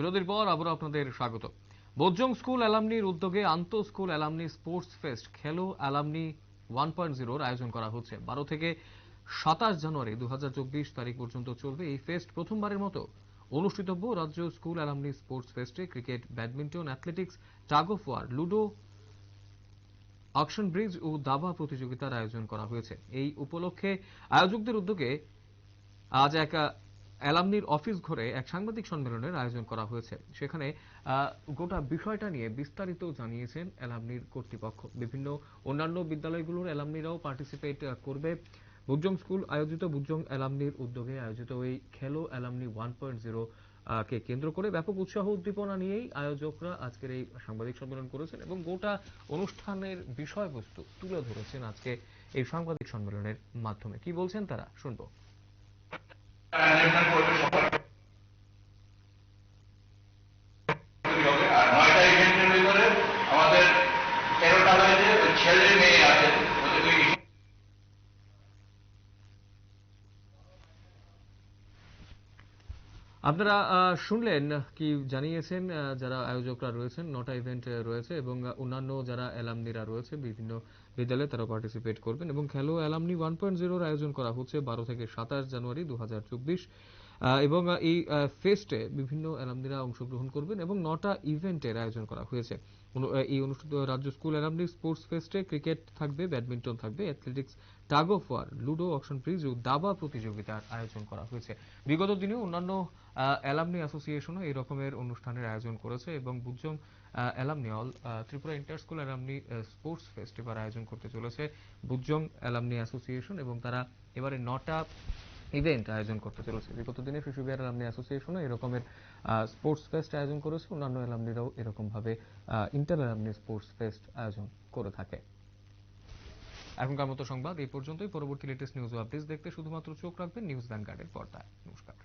বিরতির পর আবারও আপনাদের স্বাগত। বোজ্জং স্কুল অ্যালামনির উদ্যোগে আন্ত school alumni sports fest Khelo alumni one point জিরোর আয়োজন করা হচ্ছে। বারো থেকে সাতাশ জানুয়ারি দু হাজার চব্বিশ তারিখ পর্যন্ত চলবে এই ফেস্ট প্রথমবারের মতো। অনুষ্ঠিতব্য রাজ্য school alumni sports ফেস্টে cricket, badminton, athletics, tug of war, ludo, auction bridge ও দাবা প্রতিযোগিতার আয়োজন করা হয়েছে। এই উপলক্ষে আয়োজকদের উদ্যোগে আজ এক অ্যালামনির অফিস ঘরে এক সাংবাদিক সম্মেলনের আয়োজন করা হয়েছে। সেখানে গোটা বিষয়টা নিয়ে বিস্তারিত জানিয়েছেন অ্যালামনির কর্তৃপক্ষ। বিভিন্ন অন্যান্য বিদ্যালয়গুলোর অ্যালামনিরাও পার্টিসিপেট করবে। বুজং স্কুল আয়োজিত বুজং অ্যালামনির উদ্যোগে আয়োজিত এই খেলো অ্যালামনি ওয়ান পয়েন্ট জিরো কে কেন্দ্র করে ব্যাপক উৎসাহ উদ্দীপনা নিয়েই আয়োজকরা আজকের এই সাংবাদিক সম্মেলন করেছেন এবং গোটা অনুষ্ঠানের বিষয়বস্তু তুলে ধরেছেন আজকে এই সাংবাদিক সম্মেলনের মাধ্যমে। কি বলছেন তারা? শুনব। ম্যানেজমেন্ট করবে সবার আপনারা শুনলেন কি জানিয়েছেন যারা আয়োজকরা রয়েছেন, নটা ইভেন্ট রয়েছে এবং অন্যান্য যারা অ্যালামনিরা রয়েছে, বিভিন্ন বিদ্যালয়ে তারা পার্টিসিপেট করবেন এবং খেলো অ্যালামনি ওয়ান পয়েন্ট জিরোর আয়োজন করা হচ্ছে বারো থেকে সাতাশ জানুয়ারি দু হাজার চব্বিশ। এবং এই ফেস্টে বিভিন্ন অ্যালামনিরা অংশগ্রহণ করবেন এবং নটা ইভেন্টের আয়োজন করা হয়েছে। এই অনুষ্ঠিত রাজ্য স্কুল অ্যালামনি স্পোর্টস ফেস্টে ক্রিকেট থাকবে ব্যাডমিন্টন থাকবে athletics tug of war ludo auction bridge ও দাবা প্রতিযোগিতার আয়োজন করা হয়েছে। বিগত দিনে অন্যান্য অ্যালামনি অ্যাসোসিয়েশনও এই রকমের অনুষ্ঠানের আয়োজন করেছে এবং বুজং alumni all Tripura inter school alumni sports festival আয়োজন করতে চলেছে। বুজং অ্যালামনি অ্যাসোসিয়েশন এবং তারা এবারে নটা ইভেন্ট আয়োজন করতে চলেছে। বিগত দিনে শিশু বিহার অ্যালামনি অ্যাসোসিয়েশনও এরকমের স্পোর্টস ফেস্ট আয়োজন করেছে। অন্যান্য অ্যালামনিরাও এরকম ভাবে ইন্টার অ্যালামনি স্পোর্টস ফেস্ট আয়োজন করে থাকে। এখনকার মতো সংবাদ এই পর্যন্তই। পরবর্তী লেটেস্ট নিউজ আপডেটস দেখতে শুধুমাত্র চোখ রাখবেন নিউজ ভ্যানগার্ডের পর্দায়। নমস্কার।